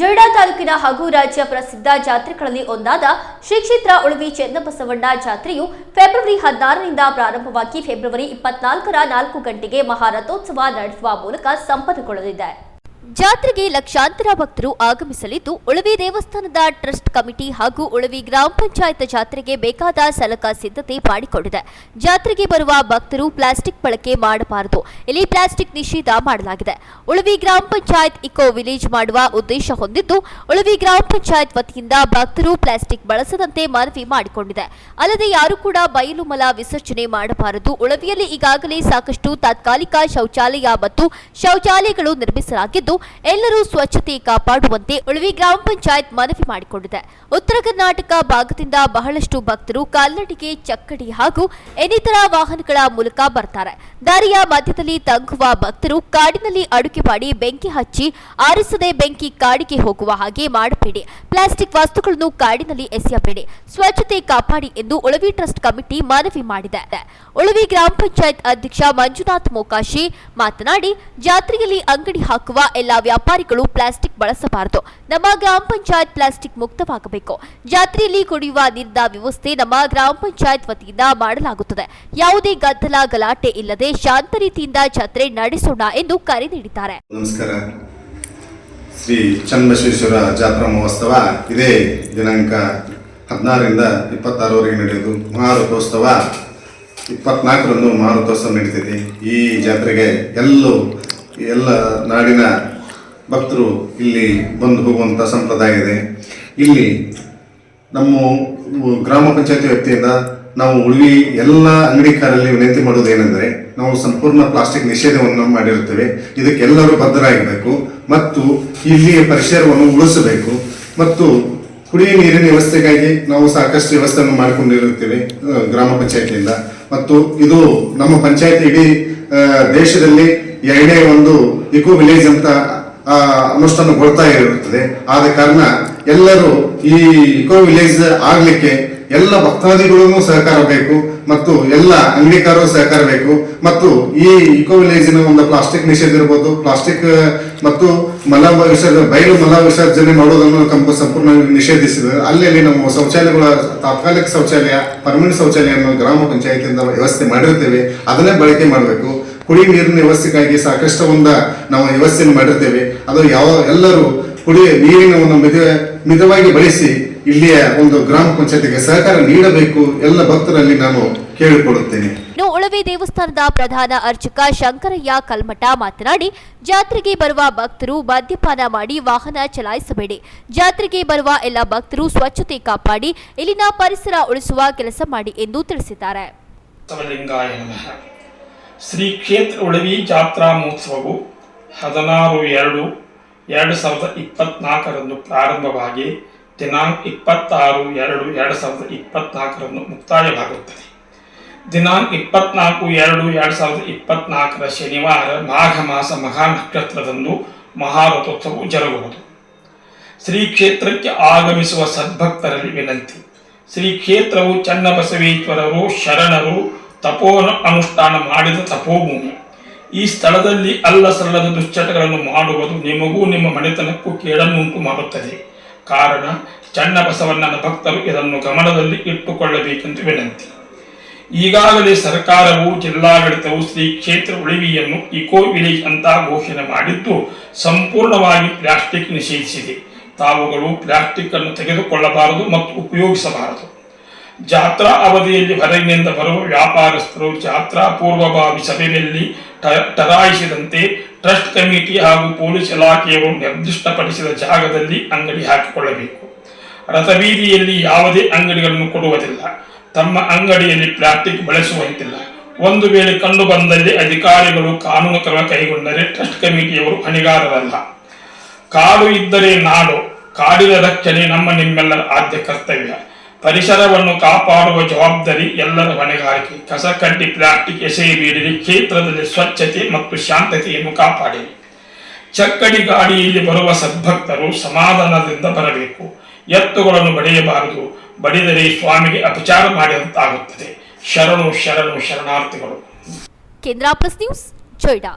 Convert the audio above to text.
ಜೊಯ್ಡಾ ತಾಲೂಕಿನ ಹಾಗೂ ರಾಜ್ಯ ಪ್ರಸಿದ್ಧ ಜಾತ್ರೆಗಳಲ್ಲಿ ಒಂದಾದ ಶ್ರೀ ಕ್ಷೇತ್ರ ಉಳುವಿ ಚೆನ್ನಬಸವಣ್ಣ ಜಾತ್ರೆಯು ಫೆಬ್ರವರಿ ಹದಿನಾರರಿಂದ ಪ್ರಾರಂಭವಾಗಿ ಫೆಬ್ರವರಿ ಇಪ್ಪತ್ನಾಲ್ಕರ ನಾಲ್ಕು ಗಂಟೆಗೆ ಮಹಾರಥೋತ್ಸವ ನಡೆಸುವ ಮೂಲಕ ಸಂಪನ್ನಗೊಳ್ಳಲಿದೆ. ಜಾತ್ರೆಗೆ ಲಕ್ಷಾಂತರ ಭಕ್ತರು ಆಗಮಿಸಲಿದ್ದು, ಉಳವಿ ದೇವಸ್ಥಾನದ ಟ್ರಸ್ಟ್ ಕಮಿಟಿ ಹಾಗೂ ಉಳವಿ ಗ್ರಾಮ ಪಂಚಾಯತ್ ಜಾತ್ರೆಗೆ ಬೇಕಾದ ಸಲಕ ಸಿದ್ಧತೆ ಮಾಡಿಕೊಂಡಿದೆ. ಜಾತ್ರೆಗೆ ಬರುವ ಭಕ್ತರು ಪ್ಲಾಸ್ಟಿಕ್ ಬಳಕೆ ಮಾಡಬಾರದು. ಇಲ್ಲಿ ಪ್ಲಾಸ್ಟಿಕ್ ನಿಷೇಧ ಮಾಡಲಾಗಿದೆ. ಉಳವಿ ಗ್ರಾಮ ಪಂಚಾಯತ್ ಇಕೋ ವಿಲೇಜ್ ಮಾಡುವ ಉದ್ದೇಶ ಹೊಂದಿದ್ದು, ಉಳವಿ ಗ್ರಾಮ ಪಂಚಾಯತ್ ವತಿಯಿಂದ ಭಕ್ತರು ಪ್ಲಾಸ್ಟಿಕ್ ಬಳಸದಂತೆ ಮನವಿ ಮಾಡಿಕೊಂಡಿದೆ. ಅಲ್ಲದೆ ಯಾರು ಕೂಡ ಬಯಲು ಮಲ ವಿಸರ್ಜನೆ ಮಾಡಬಾರದು. ಉಳವಿಯಲ್ಲಿ ಈಗಾಗಲೇ ಸಾಕಷ್ಟು ತಾತ್ಕಾಲಿಕ ಶೌಚಾಲಯ ಮತ್ತು ಶೌಚಾಲಯಗಳು ನಿರ್ಮಿಸಲಾಗಿದ್ದು ಎಲ್ಲರೂ ಸ್ವಚ್ಛತೆ ಕಾಪಾಡುವಂತೆ ಉಳವಿ ಗ್ರಾಮ ಪಂಚಾಯತ್ ಮನವಿ ಮಾಡಿಕೊಂಡಿದೆ. ಉತ್ತರ ಕರ್ನಾಟಕ ಭಾಗದಿಂದ ಬಹಳಷ್ಟು ಭಕ್ತರು ಕಾಲ್ನಡಿಗೆ, ಚಕ್ಕಡಿ ಹಾಗೂ ಇನ್ನಿತರ ವಾಹನಗಳ ಮೂಲಕ ಬರ್ತಾರೆ. ದಾರಿಯ ಮಧ್ಯದಲ್ಲಿ ತಂಗುವ ಭಕ್ತರು ಕಾಡಿನಲ್ಲಿ ಅಡುಗೆ ಮಾಡಿ ಬೆಂಕಿ ಹಚ್ಚಿ ಆರಿಸದೆ ಬೆಂಕಿ ಕಾಡಿಗೆ ಹೋಗುವ ಹಾಗೆ ಮಾಡಬೇಡಿ. ಪ್ಲಾಸ್ಟಿಕ್ ವಸ್ತುಗಳನ್ನು ಕಾಡಿನಲ್ಲಿ ಎಸೆಯಬೇಡಿ. ಸ್ವಚ್ಛತೆ ಕಾಪಾಡಿ ಎಂದು ಉಳವಿ ಟ್ರಸ್ಟ್ ಕಮಿಟಿ ಮನವಿ ಮಾಡಿದೆ. ಉಳವಿ ಗ್ರಾಮ ಪಂಚಾಯತ್ ಅಧ್ಯಕ್ಷ ಮಂಜುನಾಥ್ ಮೋಕಾಶಿ ಮಾತನಾಡಿ, ಜಾತ್ರೆಯಲ್ಲಿ ಅಂಗಡಿ ಹಾಕುವ ಎಲ್ಲಾ ವ್ಯಾಪಾರಿಗಳು ಪ್ಲಾಸ್ಟಿಕ್ ಬಳಸಬಾರದು. ನಮ್ಮ ಗ್ರಾಮ ಪಂಚಾಯತ್ ಪ್ಲಾಸ್ಟಿಕ್ ಮುಕ್ತವಾಗಬೇಕು. ಜಾತ್ರೆಯಲ್ಲಿ ಕುಡಿಯುವ ನೀರಿನ ವ್ಯವಸ್ಥೆ ನಮ್ಮ ಗ್ರಾಮ ಪಂಚಾಯತ್ ವತಿಯಿಂದ ಮಾಡಲಾಗುತ್ತದೆ. ಯಾವುದೇ ಗದ್ದಲ, ಗಲಾಟೆ ಇಲ್ಲದೆ ಶಾಂತ ರೀತಿಯಿಂದ ಜಾತ್ರೆ ನಡೆಸೋಣ ಎಂದು ಕರೆ ನೀಡಿದ್ದಾರೆ. ನಮಸ್ಕಾರ. ಶ್ರೀ ಚನ್ನಬಸವೇಶ್ವರ ಜಾತ್ರಾ ಮಹೋತ್ಸವ ಇದೇ ದಿನಾಂಕ ಹದಿನಾರರಿಂದ ಇಪ್ಪತ್ತಾರವರೆಗೆ ನಡೆಯೋದು. ಮಹಾರಥೋತ್ಸವ ಇಪ್ಪತ್ನಾಲ್ಕರಂದು ಮಹಾರಥೋತ್ಸವ ನಡೀತೈತಿ. ಈ ಜಾತ್ರೆಗೆ ಎಲ್ಲೂ ಎಲ್ಲ ನಾಡಿನ ಭಕ್ತರು ಇಲ್ಲಿ ಬಂದು ಹೋಗುವಂಥ ಸಂಪ್ರದಾಯ ಇದೆ. ಇಲ್ಲಿ ನಮ್ಮ ಗ್ರಾಮ ಪಂಚಾಯತಿ ವ್ಯಾಪ್ತಿಯಿಂದ ನಾವು ಉಳಿವಿ ಎಲ್ಲ ಅಂಗಡಿಕಾರಲ್ಲಿ ವಿನಂತಿ ಮಾಡೋದು ಏನಂದ್ರೆ ನಾವು ಸಂಪೂರ್ಣ ಪ್ಲಾಸ್ಟಿಕ್ ನಿಷೇಧವನ್ನು ಮಾಡಿರುತ್ತೇವೆ. ಇದಕ್ಕೆಲ್ಲರೂ ಬದ್ಧರಾಗಬೇಕು ಮತ್ತು ಇಲ್ಲಿಯ ಪರಿಸರವನ್ನು ಉಳಿಸಬೇಕು ಮತ್ತು ಕುಡಿಯುವ ನೀರಿನ ವ್ಯವಸ್ಥೆಗಾಗಿ ನಾವು ಸಾಕಷ್ಟು ವ್ಯವಸ್ಥೆಯನ್ನು ಮಾಡಿಕೊಂಡಿರುತ್ತೇವೆ ಗ್ರಾಮ ಪಂಚಾಯತಿಯಿಂದ. ಮತ್ತು ಇದು ನಮ್ಮ ಪಂಚಾಯತಿ ಇಡೀ ದೇಶದಲ್ಲಿ ಎರಡೇ ಒಂದು ಇಕೋ ವಿಲೇಜ್ ಅಂತ ಅನುಷ್ಠಾನಗೊಳ್ತಾ ಇರುತ್ತದೆ. ಆದ ಕಾರಣ ಎಲ್ಲರೂ ಈ ಇಕೋ ವಿಲೇಜ್ ಆಗ್ಲಿಕ್ಕೆ ಎಲ್ಲ ಭಕ್ತಾದಿಗಳು ಸಹಕಾರ ಬೇಕು ಮತ್ತು ಎಲ್ಲ ಅಂಗಡಿಕಾರರು ಸಹಕಾರ ಬೇಕು. ಮತ್ತು ಈ ಇಕೋ ವಿಲೇಜಿನ ಒಂದು ಪ್ಲಾಸ್ಟಿಕ್ ನಿಷೇಧ ಇರ್ಬೋದು, ಪ್ಲಾಸ್ಟಿಕ್, ಮತ್ತು ಮಲ ವಿಸರ್ಜನೆ ಬಯಲು ಮಲ ವಿಸರ್ಜನೆ ಮಾಡೋದನ್ನು ಕಂಪ ಸಂಪೂರ್ಣ ನಿಷೇಧಿಸಿದೆ ಅಲ್ಲಿ ನಮ್ಮ ಶೌಚಾಲಯಗಳ ತಾತ್ಕಾಲಿಕ ಶೌಚಾಲಯ, ಪರ್ಮನೆಂಟ್ ಶೌಚಾಲಯವನ್ನು ಗ್ರಾಮ ಪಂಚಾಯತಿಯಿಂದ ವ್ಯವಸ್ಥೆ ಮಾಡಿರ್ತೇವೆ ಅದನ್ನೇ ಬಳಕೆ ಮಾಡಬೇಕು. ಕುಡಿಯುವ ನೀರಿನ ವ್ಯವಸ್ಥೆಗಾಗಿ ಸಾಕಷ್ಟು ಒಂದ ನಾವು ವ್ಯವಸ್ಥೆಯನ್ನು ಮಾಡಿರ್ತೇವೆ. ಅದು ಯಾವ ಎಲ್ಲರೂ ಕುಡಿಯ ನೀರಿನ ಒಂದು ಮಿತ ಮಿತವಾಗಿ ಬಳಸಿ ಇಲ್ಲಿಯ ಒಂದು ಗ್ರಾಮ ಪಂಚಾಯತಿಗೆ ಸಹಕಾರ ನೀಡಬೇಕು ಎಲ್ಲ ಭಕ್ತರಲ್ಲಿ ನಾನು ಕೇಳಿಕೊಳ್ಳುತ್ತೇನೆ. ಉಳವೆ ಉಳವಿ ದೇವಸ್ಥಾನದ ಪ್ರಧಾನ ಅರ್ಚಕ ಶಂಕರಯ್ಯ ಕಲ್ಮಠ ಮಾತನಾಡಿ ಜಾತ್ರೆಗೆ ಬರುವ ಭಕ್ತರು ಮದ್ಯಪಾನ ಮಾಡಿ ವಾಹನ ಚಲಾಯಿಸಬೇಡಿ. ಜಾತ್ರೆಗೆ ಬರುವ ಎಲ್ಲ ಭಕ್ತರು ಸ್ವಚ್ಛತೆ ಕಾಪಾಡಿ ಇಲ್ಲಿನ ಪರಿಸರ ಉಳಿಸುವ ಕೆಲಸ ಮಾಡಿ ಎಂದು ತಿಳಿಸಿದ್ದಾರೆ. ಶ್ರೀ ಕ್ಷೇತ್ರ ಉಳವಿ ಜಾತ್ರಾ ಮಹೋತ್ಸವವು ಹದಿನಾರು ಎರಡು ಎರಡು ಸಾವಿರದ ಇಪ್ಪತ್ನಾಲ್ಕರಂದು ಪ್ರಾರಂಭವಾಗಿ ದಿನಾಂಕ ಇಪ್ಪತ್ತಾರು ಎರಡು ಎರಡು ಸಾವಿರದ ಇಪ್ಪತ್ನಾಲ್ಕರಂದು ಮುಕ್ತಾಯವಾಗುತ್ತದೆ. ದಿನಾಂಕ ಇಪ್ಪತ್ನಾಲ್ಕು ಎರಡು ಎರಡು ಸಾವಿರದ ಇಪ್ಪತ್ನಾಲ್ಕರ ಶನಿವಾರ ಮಾಘ ಮಾಸ ಮಹಾ ನಕ್ಷತ್ರದಂದು ಮಹಾರಥೋತ್ಸವವು ಜರುಗುವುದು. ಶ್ರೀ ಕ್ಷೇತ್ರಕ್ಕೆ ಆಗಮಿಸುವ ಸದ್ಭಕ್ತರಲ್ಲಿ ವಿನಂತಿ. ಶ್ರೀ ಕ್ಷೇತ್ರವು ಚನ್ನಬಸವೇಶ್ವರರು, ಶರಣರು ತಪೋನ ಅನುಷ್ಠಾನ ಮಾಡಿದ ತಪೋಭೂಮಿ. ಈ ಸ್ಥಳದಲ್ಲಿ ಅಲ್ಲ ಸಲ್ಲದ ದುಶ್ಚಟಗಳನ್ನು ಮಾಡುವುದು ನಿಮಗೂ ನಿಮ್ಮ ಮನೆತನಕ್ಕೂ ಕೇಳನ್ನುಂಟು ಮಾಡುತ್ತದೆ. ಕಾರಣ ಚನ್ನಬಸವಣ್ಣನ ಭಕ್ತರು ಇದನ್ನು ಗಮನದಲ್ಲಿ ಇಟ್ಟುಕೊಳ್ಳಬೇಕೆಂದು ವಿನಂತಿ. ಈಗಾಗಲೇ ಸರ್ಕಾರವು ಜಿಲ್ಲಾಡಳಿತವು ಶ್ರೀ ಕ್ಷೇತ್ರ ಉಳಿವಿಯನ್ನು ಇಕೋ ವಿಲೇಜ್ ಅಂತ ಘೋಷಣೆ ಮಾಡಿದ್ದು ಸಂಪೂರ್ಣವಾಗಿ ಪ್ಲಾಸ್ಟಿಕ್ ನಿಷೇಧಿಸಿದೆ. ತಾವುಗಳು ಪ್ಲಾಸ್ಟಿಕ್ ಅನ್ನು ತೆಗೆದುಕೊಳ್ಳಬಾರದು ಮತ್ತು ಉಪಯೋಗಿಸಬಾರದು. ಜಾತ್ರಾ ಅವಧಿಯಲ್ಲಿ ಹೊರಗಿನಿಂದ ಬರುವ ವ್ಯಾಪಾರಸ್ಥರು ಜಾತ್ರಾ ಪೂರ್ವಭಾವಿ ಸಭೆಯಲ್ಲಿ ಟರಾಯಿಸಿದಂತೆ ಟ್ರಸ್ಟ್ ಕಮಿಟಿ ಹಾಗೂ ಪೊಲೀಸ್ ಇಲಾಖೆಯವರು ನಿರ್ದಿಷ್ಟಪಡಿಸಿದ ಜಾಗದಲ್ಲಿ ಅಂಗಡಿ ಹಾಕಿಕೊಳ್ಳಬೇಕು. ರಥಬೀದಿಯಲ್ಲಿ ಯಾವುದೇ ಅಂಗಡಿಗಳನ್ನು ಕೊಡುವುದಿಲ್ಲ. ತಮ್ಮ ಅಂಗಡಿಯಲ್ಲಿ ಪ್ಲಾಸ್ಟಿಕ್ ಬಳಸುವಂತಿಲ್ಲ. ಒಂದು ವೇಳೆ ಕಂಡು ಬಂದಲ್ಲಿ ಅಧಿಕಾರಿಗಳು ಕಾನೂನು ಕ್ರಮ ಕೈಗೊಂಡರೆ ಟ್ರಸ್ಟ್ ಕಮಿಟಿಯವರು ಹೊಣೆಗಾರರಲ್ಲ. ಕಾಡು ಇದ್ದರೆ ನಾಡು, ಕಾಡಿನ ರಕ್ಷಣೆ ನಮ್ಮ ನಿಮ್ಮೆಲ್ಲರ ಆದ್ಯ ಕರ್ತವ್ಯ. ಪರಿಸರವನ್ನು ಕಾಪಾಡುವ ಜವಾಬ್ದಾರಿ ಎಲ್ಲರ ಹೊಣೆಗಾರಿಕೆ. ಕಸ ಕಡ್ಡಿ ಪ್ಲಾಸ್ಟಿಕ್ ಎಸೆಯಬೇಡಿರಿ ಕ್ಷೇತ್ರದಲ್ಲಿ ಸ್ವಚ್ಛತೆ ಮತ್ತು ಶಾಂತತೆಯನ್ನು ಕಾಪಾಡಿರಿ. ಚಕ್ಕಡಿ ಗಾಡಿಯಲ್ಲಿ ಬರುವ ಸದ್ಭಕ್ತರು ಸಮಾಧಾನದಿಂದ ಬರಬೇಕು. ಎತ್ತುಗಳನ್ನು ಬಡಿಯಬಾರದು. ಬಡಿದರೆ ಸ್ವಾಮಿಗೆ ಅಪಚಾರ ಮಾಡಿದಂತಾಗುತ್ತದೆ. ಶರಣು ಶರಣು, ಶರಣಾರ್ಥಿಗಳು. ಕೇಂದ್ರ ಪ್ರೆಸ್ ನ್ಯೂಸ್, ಜೊಯ್ಡಾ.